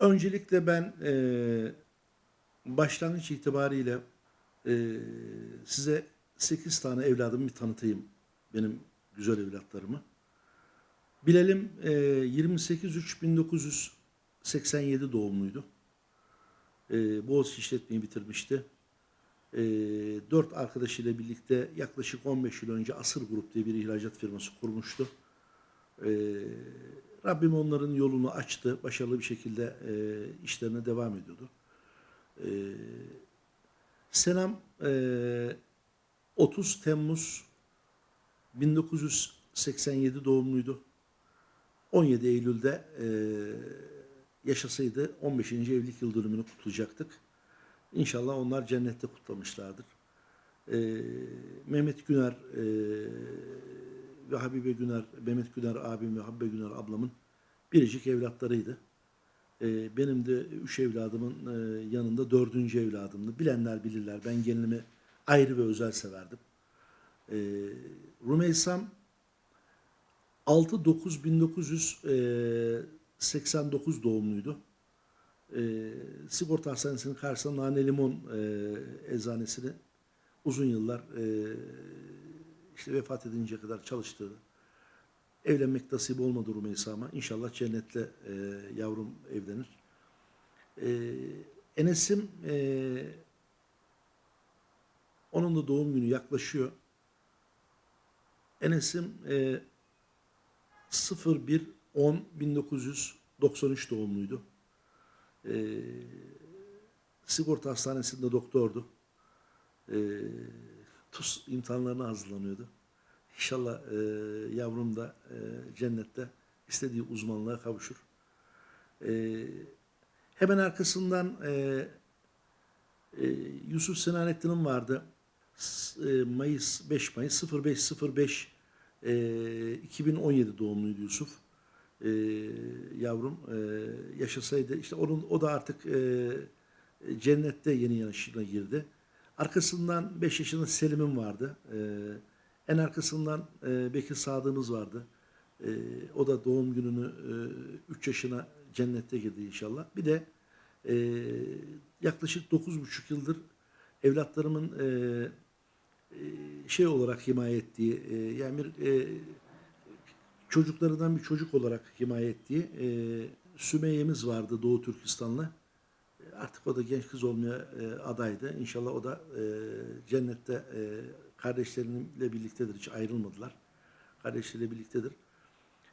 Öncelikle ben e, başlangıç itibariyle e, size 8 tane evladımı bir tanıtayım. Benim güzel evlatlarımı. Bilelim e, 28-3-1987 doğumluydu. E, Boğaziçi işletmeyi bitirmişti. E, dört arkadaşıyla birlikte yaklaşık 15 yıl önce Asır Grup diye bir ihracat firması kurmuştu. E, Rabbim onların yolunu açtı. Başarılı bir şekilde e, işlerine devam ediyordu. E, Senem e, 30 Temmuz 1987 doğumluydu. 17 Eylül'de e, yaşasaydı 15. evlilik yıl dönümünü kutlayacaktık. İnşallah onlar cennette kutlamışlardır. E, Mehmet Güner e, ve Habibe Güner, Mehmet Güner abim ve Habibe Güner ablamın biricik evlatlarıydı. E, benim de üç evladımın e, yanında dördüncü evladımdı. Bilenler bilirler. Ben gelinimi ayrı ve özel severdim. E, Rümeysam 6-9-1989 doğumluydu. E, sigorta hastanesinin karşısında Nane Limon e, eczanesini uzun yıllar e, işte vefat edinceye kadar çalıştı. Evlenmek nasip olmadı Rümeysa'ma. İnşallah cennetle e, yavrum evlenir. E, Enes'im e, onun da doğum günü yaklaşıyor. Enes'im e, 01 10 1993 doğumluydu. E, sigorta hastanesinde doktordu. E, TUS imtihanlarına hazırlanıyordu. İnşallah e, yavrum da e, cennette istediği uzmanlığa kavuşur. E, hemen arkasından e, e, Yusuf Sinanettin'in vardı. E, Mayıs 5 Mayıs 0505 e, 2017 doğumluydu Yusuf. E, yavrum e, yaşasaydı işte onun o da artık e, cennette yeni yaşına girdi. Arkasından 5 yaşında Selim'im vardı. E, en arkasından e, Bekir Sadık'ımız vardı. E, o da doğum gününü 3 yaşına cennette girdi inşallah. Bir de e, yaklaşık 9,5 yıldır evlatlarımın e, e, şey olarak himaye ettiği, e, yani bir e, çocuklarından bir çocuk olarak himaye ettiği e, Sümeyye'miz vardı Doğu Türkistanlı. Artık o da genç kız olmaya e, adaydı. İnşallah o da e, cennette e, kardeşleriyle birliktedir. Hiç ayrılmadılar. Kardeşleriyle birliktedir.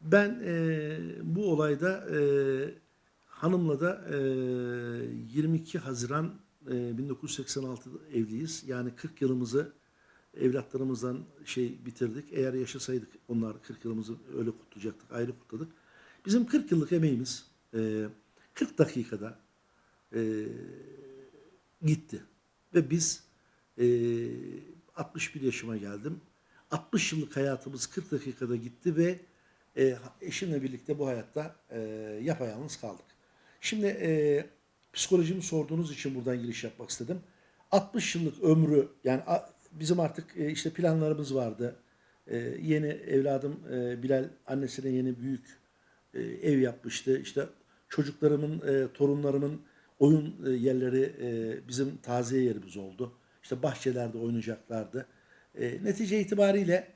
Ben e, bu olayda e, hanımla da e, 22 Haziran e, 1986 evliyiz. Yani 40 yılımızı evlatlarımızdan şey bitirdik. Eğer yaşasaydık onlar 40 yılımızı öyle kutlayacaktık. Ayrı kutladık. Bizim 40 yıllık emeğimiz e, 40 dakikada e, gitti. Ve biz e, 61 yaşıma geldim. 60 yıllık hayatımız 40 dakikada gitti ve e, eşimle birlikte bu hayatta e, yapayalnız kaldık. Şimdi e, psikolojimi sorduğunuz için buradan giriş yapmak istedim. 60 yıllık ömrü yani a- bizim artık e, işte planlarımız vardı. E, yeni evladım e, Bilal annesine yeni büyük e, ev yapmıştı. İşte çocuklarımın, e, torunlarımın oyun e, yerleri e, bizim taziye yerimiz oldu. İşte bahçelerde oynayacaklardı. E, netice itibariyle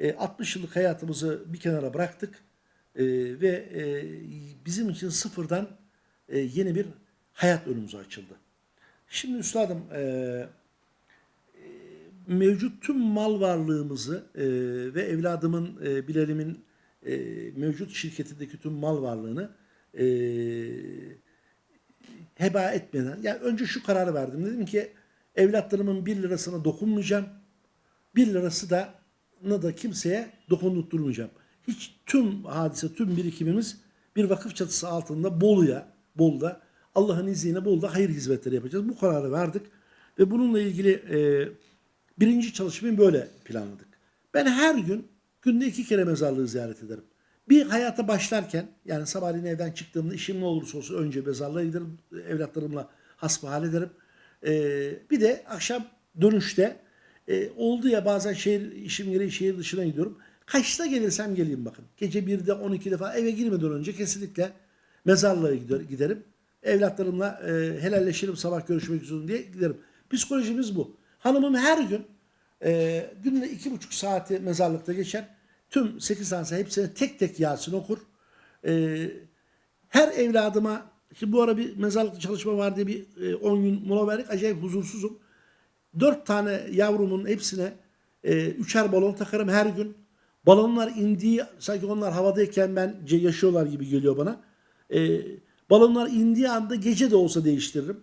e, 60 yıllık hayatımızı bir kenara bıraktık ve bizim için sıfırdan yeni bir hayat önümüze açıldı. Şimdi üstadım mevcut tüm mal varlığımızı ve evladımın Bilal'imin mevcut şirketindeki tüm mal varlığını e, heba etmeden yani önce şu kararı verdim. Dedim ki evlatlarımın bir lirasına dokunmayacağım. Bir lirası da ne da kimseye dokundurtmayacağım. Hiç tüm hadise, tüm birikimimiz bir vakıf çatısı altında Bolu'ya, Bolu'da Allah'ın izniyle Bolu'da hayır hizmetleri yapacağız. Bu kararı verdik ve bununla ilgili e, birinci çalışmayı böyle planladık. Ben her gün günde iki kere mezarlığı ziyaret ederim. Bir hayata başlarken yani sabahleyin evden çıktığımda işim ne olursa olsun önce mezarlığa giderim. Evlatlarımla hasbihal ederim. Ee, bir de akşam dönüşte e, oldu ya bazen şehir işim gereği şehir dışına gidiyorum. Kaçta gelirsem geleyim bakın. Gece 1'de 12'de falan eve girmeden önce kesinlikle mezarlığa gider, giderim. evlatlarımla e, helalleşirim sabah görüşmek üzere diye giderim. Psikolojimiz bu. Hanımım her gün e, günde iki buçuk saati mezarlıkta geçer. Tüm sekiz tane hepsine tek tek Yasin okur. E, her evladıma şimdi bu ara bir mezarlıkta çalışma var diye bir e, 10 gün mola verdik. Acayip huzursuzum. Dört tane yavrumun hepsine e, üçer balon takarım her gün. Balonlar indiği sanki onlar havadayken bence yaşıyorlar gibi geliyor bana. E, balonlar indiği anda gece de olsa değiştiririm.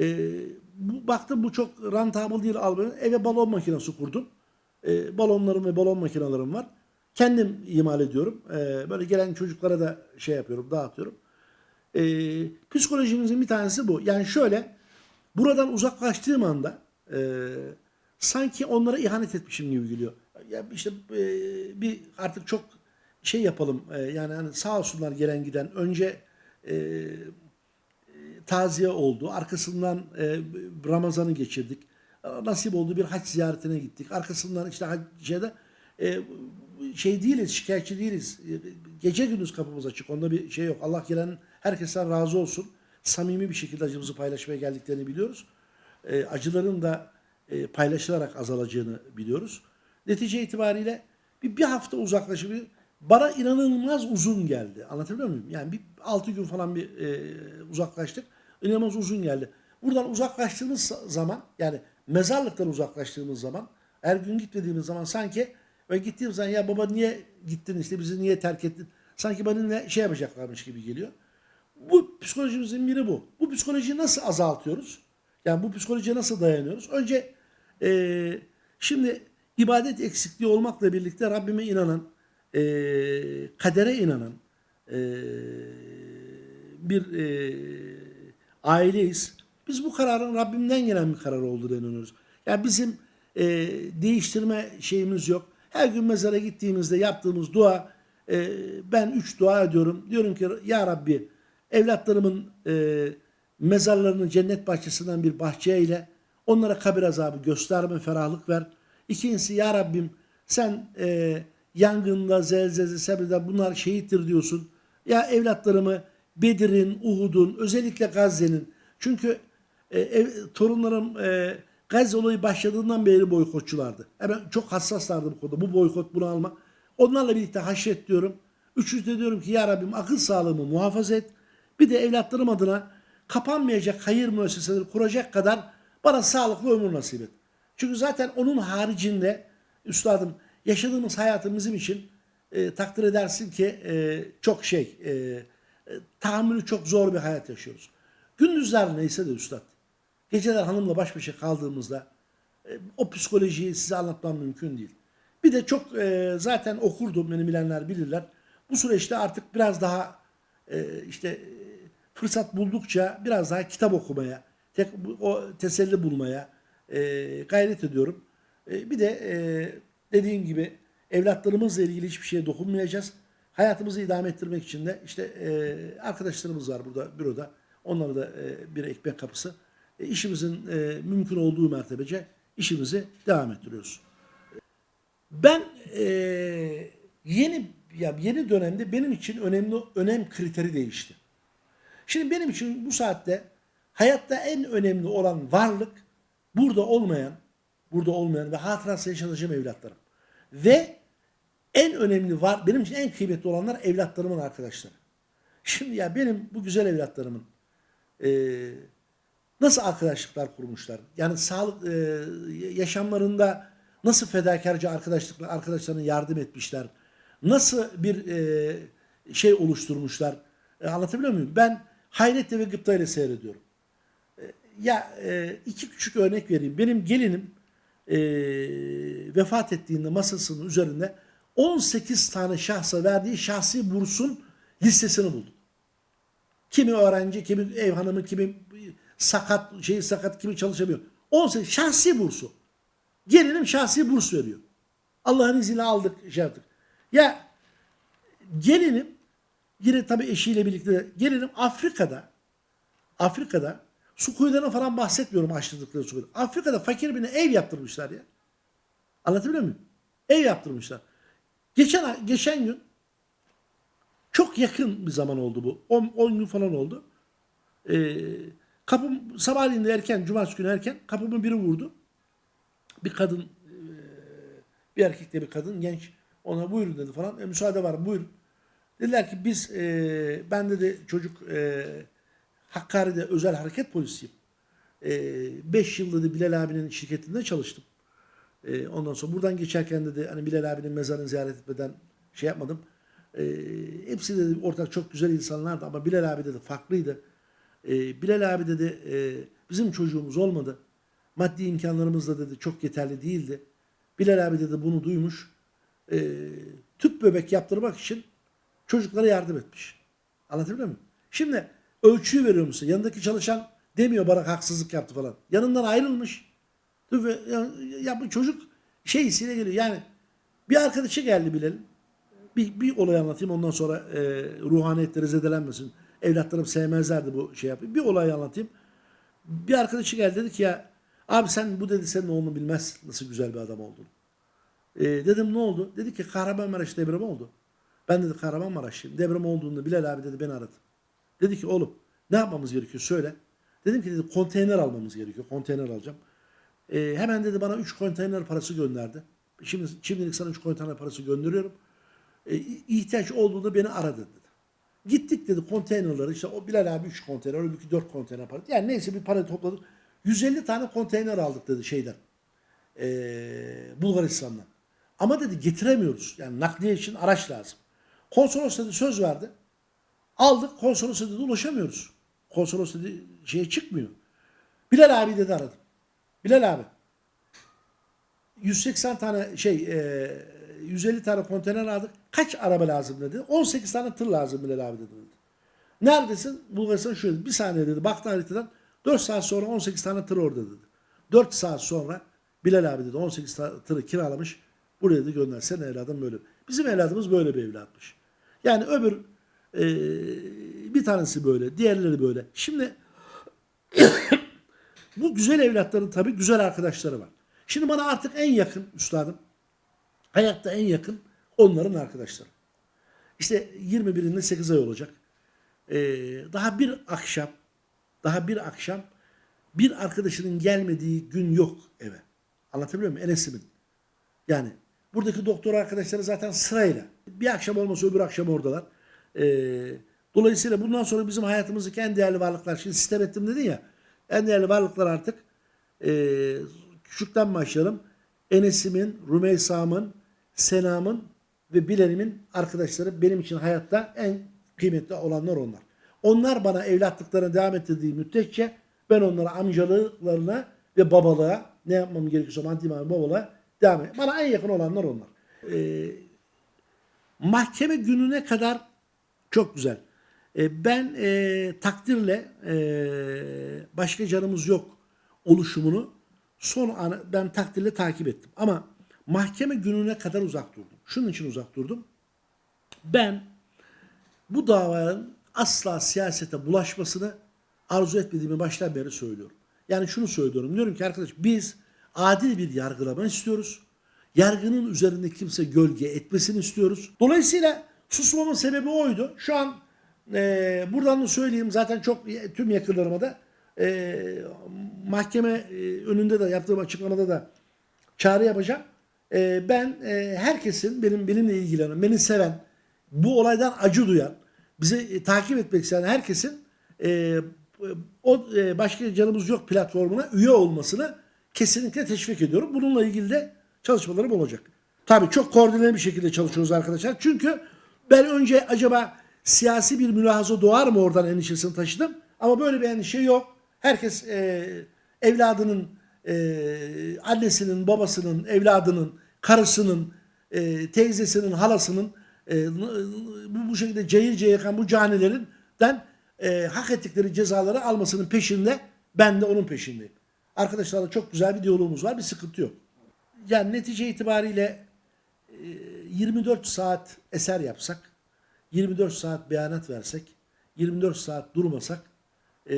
E, bu, baktım bu çok rentable değil almayı. Eve balon makinesi kurdum. E, balonlarım ve balon makinelerim var. Kendim imal ediyorum. E, böyle gelen çocuklara da şey yapıyorum, dağıtıyorum. E, psikolojimizin bir tanesi bu. Yani şöyle, buradan uzaklaştığım anda e, sanki onlara ihanet etmişim gibi geliyor. Ya işte e, bir artık çok şey yapalım. e, yani hani sağ olsunlar gelen giden. Önce e, taziye oldu. Arkasından Ramazan'ı geçirdik. Nasip oldu bir hac ziyaretine gittik. Arkasından işte hacca e, şey değiliz, şikayetçi değiliz. E, Gece gündüz kapımız açık. Onda bir şey yok. Allah gelen herkesten razı olsun. Samimi bir şekilde acımızı paylaşmaya geldiklerini biliyoruz. E, acıların da e, paylaşılarak azalacağını biliyoruz. Netice itibariyle bir, bir hafta uzaklaşıp bana inanılmaz uzun geldi. Anlatabiliyor muyum? Yani bir 6 gün falan bir e, uzaklaştık. İnanılmaz uzun geldi. Buradan uzaklaştığımız zaman yani mezarlıktan uzaklaştığımız zaman her gün gitmediğimiz zaman sanki ve gittiğim zaman ya baba niye gittin işte bizi niye terk ettin? Sanki benimle şey yapacaklarmış gibi geliyor. Bu psikolojimizin biri bu. Bu psikolojiyi nasıl azaltıyoruz? Yani bu psikolojiye nasıl dayanıyoruz? Önce eee, şimdi ibadet eksikliği olmakla birlikte Rabbime inanan, eee, kadere inanan eee, bir eee, aileyiz. Biz bu kararın Rabbimden gelen bir karar olduğunu inanıyoruz. Yani bizim eee, değiştirme şeyimiz yok. Her gün mezara gittiğimizde yaptığımız dua, eee, ben üç dua ediyorum. Diyorum ki ya Rabbi evlatlarımın eee mezarlarını cennet bahçesinden bir bahçeye ile onlara kabir azabı gösterme, ferahlık ver. İkincisi ya Rabbim sen e, yangında, zelzeze, sebrede bunlar şehittir diyorsun. Ya evlatlarımı Bedir'in, Uhud'un, özellikle Gazze'nin. Çünkü e, ev, torunlarım e, Gazze olayı başladığından beri boykotçulardı. Hemen çok hassaslardı bu konuda. Bu boykot, bunu alma. Onlarla birlikte haşret diyorum. Üçüncü de diyorum ki ya Rabbim akıl sağlığımı muhafaza et. Bir de evlatlarım adına kapanmayacak hayır müesseseleri kuracak kadar bana sağlıklı ömür nasip et. Çünkü zaten onun haricinde üstadım yaşadığımız hayatım için e, takdir edersin ki e, çok şey e, e, tahammülü çok zor bir hayat yaşıyoruz. Gündüzler neyse de üstad. Geceler hanımla baş başa kaldığımızda e, o psikolojiyi size anlatmam mümkün değil. Bir de çok e, zaten okurdum beni bilenler bilirler. Bu süreçte artık biraz daha e, işte e, fırsat buldukça biraz daha kitap okumaya, tek, o teselli bulmaya e, gayret ediyorum. E, bir de e, dediğim gibi evlatlarımızla ilgili hiçbir şeye dokunmayacağız. Hayatımızı idame ettirmek için de işte e, arkadaşlarımız var burada büroda. Onlara da e, bir ekmek kapısı. E, işimizin e, mümkün olduğu mertebece işimizi devam ettiriyoruz. Ben e, yeni ya yeni dönemde benim için önemli önem kriteri değişti. Şimdi benim için bu saatte hayatta en önemli olan varlık burada olmayan, burada olmayan ve hatırası yaşanacağım evlatlarım. Ve en önemli var, benim için en kıymetli olanlar evlatlarımın arkadaşları. Şimdi ya benim bu güzel evlatlarımın eee, nasıl arkadaşlıklar kurmuşlar? Yani sağlık eee, yaşamlarında nasıl fedakarca arkadaşlıklar arkadaşlarına yardım etmişler? Nasıl bir eee, şey oluşturmuşlar? E, anlatabiliyor muyum? Ben hayretle ve gıptayla seyrediyorum. E, ya e, iki küçük örnek vereyim. Benim gelinim e, vefat ettiğinde masasının üzerinde 18 tane şahsa verdiği şahsi bursun listesini buldum. Kimi öğrenci, kimi ev hanımı, kimi sakat, şey sakat, kimi çalışamıyor. 18 şahsi bursu. Gelinim şahsi burs veriyor. Allah'ın izniyle aldık, şey yaptık. Ya gelinim yine tabii eşiyle birlikte gelinim Afrika'da Afrika'da su kuyularına falan bahsetmiyorum açtırdıkları su kuyuları. Afrika'da fakir birine ev yaptırmışlar ya. Anlatabiliyor muyum? Ev yaptırmışlar. Geçen geçen gün çok yakın bir zaman oldu bu. 10 gün falan oldu. Ee, kapım sabahleyin erken, cumartesi günü erken kapımı biri vurdu. Bir kadın, e, bir erkekle bir kadın, genç. Ona buyurun dedi falan. E, müsaade var buyurun. Dediler ki biz, e, ben dedi çocuk e, Hakkari'de özel hareket polisiyim. 5 yıl dedi Bilal abinin şirketinde çalıştım. E, ondan sonra buradan geçerken dedi hani Bilal abinin mezarını ziyaret etmeden şey yapmadım. E, hepsi dedi ortak çok güzel insanlardı ama Bilal abi dedi farklıydı. E, Bilal abi dedi e, bizim çocuğumuz olmadı. Maddi imkanlarımız da dedi çok yeterli değildi. Bilal abi dedi bunu duymuş. E, tüp bebek yaptırmak için çocuklara yardım etmiş. Anlatabiliyor muyum? Şimdi ölçüyü veriyor musun? Yanındaki çalışan demiyor bana haksızlık yaptı falan. Yanından ayrılmış. Tüp ya, bu çocuk şeysiyle geliyor. Yani bir arkadaşı geldi bilelim. Bir, bir olay anlatayım ondan sonra e, ruhaniyetleri zedelenmesin. Evlatlarım sevmezlerdi bu şey yapayım. Bir olay anlatayım. Bir arkadaşı geldi dedi ki ya abi sen bu dedi senin oğlunu bilmez nasıl güzel bir adam olduğunu. E, dedim ne oldu? Dedi ki Kahramanmaraş depremi oldu. Ben dedi Kahramanmaraşlıyım. Deprem olduğunda Bilal abi dedi beni aradı. Dedi ki oğlum ne yapmamız gerekiyor söyle. Dedim ki dedi konteyner almamız gerekiyor. Konteyner alacağım. E, hemen dedi bana 3 konteyner parası gönderdi. Şimdi şimdilik sana 3 konteyner parası gönderiyorum. E, ihtiyaç olduğunda beni ara dedi. Gittik dedi konteynerları işte o Bilal abi 3 konteyner, öbürkü 4 konteyner para. Yani neyse bir para topladık. 150 tane konteyner aldık dedi şeyden. E, Bulgaristan'dan. Ama dedi getiremiyoruz. Yani nakliye için araç lazım. Konsolos dedi söz verdi. Aldık konsolos dedi ulaşamıyoruz. Konsolos dedi şeye çıkmıyor. Bilal abi dedi aradım. Bilal abi 180 tane şey e, 150 tane konteyner aldık. Kaç araba lazım dedi. 18 tane tır lazım Bilal abi dedi. Neredesin? Bulgaristan şöyle. Bir saniye dedi. Baktı haritadan. 4 saat sonra 18 tane tır orada dedi. 4 saat sonra Bilal abi dedi 18 ta- tırı kiralamış. Buraya dedi gönder. Sen evladım böyle. Bizim evladımız böyle bir evlatmış. Yani öbür e, bir tanesi böyle. Diğerleri böyle. Şimdi bu güzel evlatların tabii güzel arkadaşları var. Şimdi bana artık en yakın üstadım, hayatta en yakın onların arkadaşları. İşte 21'inde 8 ay olacak. Ee, daha bir akşam, daha bir akşam bir arkadaşının gelmediği gün yok eve. Anlatabiliyor muyum? Enes'imin. Yani buradaki doktor arkadaşları zaten sırayla. Bir akşam olmasa öbür akşam oradalar. Ee, dolayısıyla bundan sonra bizim hayatımızdaki en değerli varlıklar. Şimdi sistem ettim dedin ya. En değerli varlıklar artık ee, küçükten başlayalım. Enes'imin, Rümeysa'mın, Sena'mın ve Bilal'imin arkadaşları benim için hayatta en kıymetli olanlar onlar. Onlar bana evlatlıklarına devam ettirdiği müddetçe ben onlara amcalıklarına ve babalığa ne yapmam gerekiyorsa maddi manevi babalığa devam ediyorum. Bana en yakın olanlar onlar. Ee, mahkeme gününe kadar çok güzel. Ee, ben e, takdirle e, başka canımız yok oluşumunu son ana, ben takdirle takip ettim. Ama mahkeme gününe kadar uzak durdum. Şunun için uzak durdum. Ben bu davanın asla siyasete bulaşmasını arzu etmediğimi baştan beri söylüyorum. Yani şunu söylüyorum. Diyorum ki arkadaş biz adil bir yargılama istiyoruz. Yargının üzerinde kimse gölge etmesini istiyoruz. Dolayısıyla susmamın sebebi oydu. Şu an e, buradan da söyleyeyim zaten çok tüm yakınlarıma da e, mahkeme e, önünde de yaptığım açıklamada da çağrı yapacağım. E, ben e, herkesin benim benimle ilgilenen, beni seven, bu olaydan acı duyan, bizi e, takip etmek isteyen herkesin e, o e, başka canımız yok platformuna üye olmasını kesinlikle teşvik ediyorum. Bununla ilgili de çalışmalarım olacak. Tabii çok koordineli bir şekilde çalışıyoruz arkadaşlar. Çünkü ben önce acaba siyasi bir mülahaza doğar mı oradan endişesini taşıdım. Ama böyle bir endişe yok. Herkes e, evladının, e, annesinin, babasının, evladının, karısının, e, teyzesinin, halasının e, bu, bu şekilde cayır cayır bu canilerinden e, hak ettikleri cezaları almasının peşinde ben de onun peşindeyim. Arkadaşlarla çok güzel bir diyalogumuz var. Bir sıkıntı yok. Yani netice itibariyle e, 24 saat eser yapsak, 24 saat beyanat versek, 24 saat durmasak e,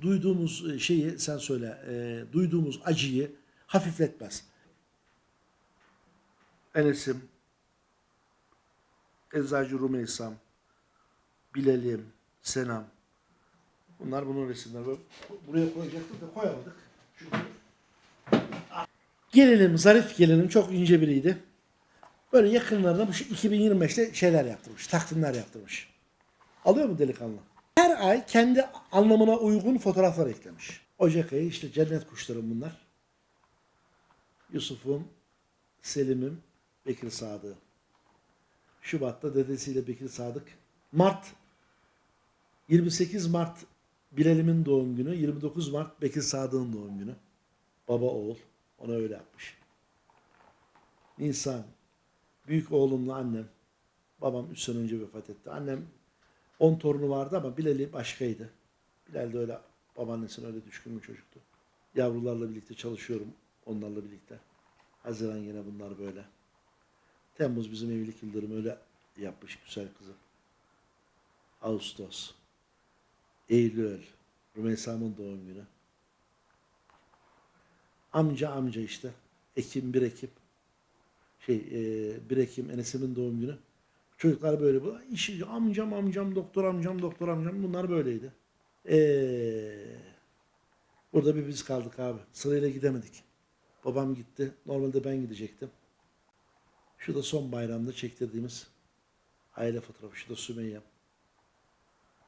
duyduğumuz şeyi sen söyle, e, duyduğumuz acıyı hafifletmez. Enes'im, Eczacı Rumeysam, Bilal'im, Senam, Bunlar bunun resimleri. Buraya koyacaktık da koyamadık. Çünkü Gelinim, zarif gelinim çok ince biriydi. Böyle yakınlarına bu şu 2025'te şeyler yaptırmış, takvimler yaptırmış. Alıyor mu delikanlı? Her ay kendi anlamına uygun fotoğraflar eklemiş. Ocak ayı işte cennet kuşlarım bunlar. Yusuf'um, Selim'im, Bekir Sadık. Şubat'ta dedesiyle Bekir Sadık. Mart 28 Mart Bilal'imin doğum günü, 29 Mart Bekir Sadık'ın doğum günü. Baba oğul. Ona öyle yapmış. Nisan. Büyük oğlumla annem. Babam 3 sene önce vefat etti. Annem 10 torunu vardı ama Bilal'i başkaydı. Bilal de öyle babaannesine öyle düşkün bir çocuktu. Yavrularla birlikte çalışıyorum. Onlarla birlikte. Haziran yine bunlar böyle. Temmuz bizim evlilik yıldırım öyle yapmış güzel kızım. Ağustos. Eylül. Rümeysa'mın doğum günü. Amca amca işte. Ekim 1 Ekim. Şey e, 1 Ekim Enes'imin doğum günü. Çocuklar böyle bu. İşi, amcam amcam doktor amcam doktor amcam bunlar böyleydi. Ee, burada bir biz kaldık abi. Sırayla gidemedik. Babam gitti. Normalde ben gidecektim. Şu da son bayramda çektirdiğimiz aile fotoğrafı. Şu da Sümeyye'm.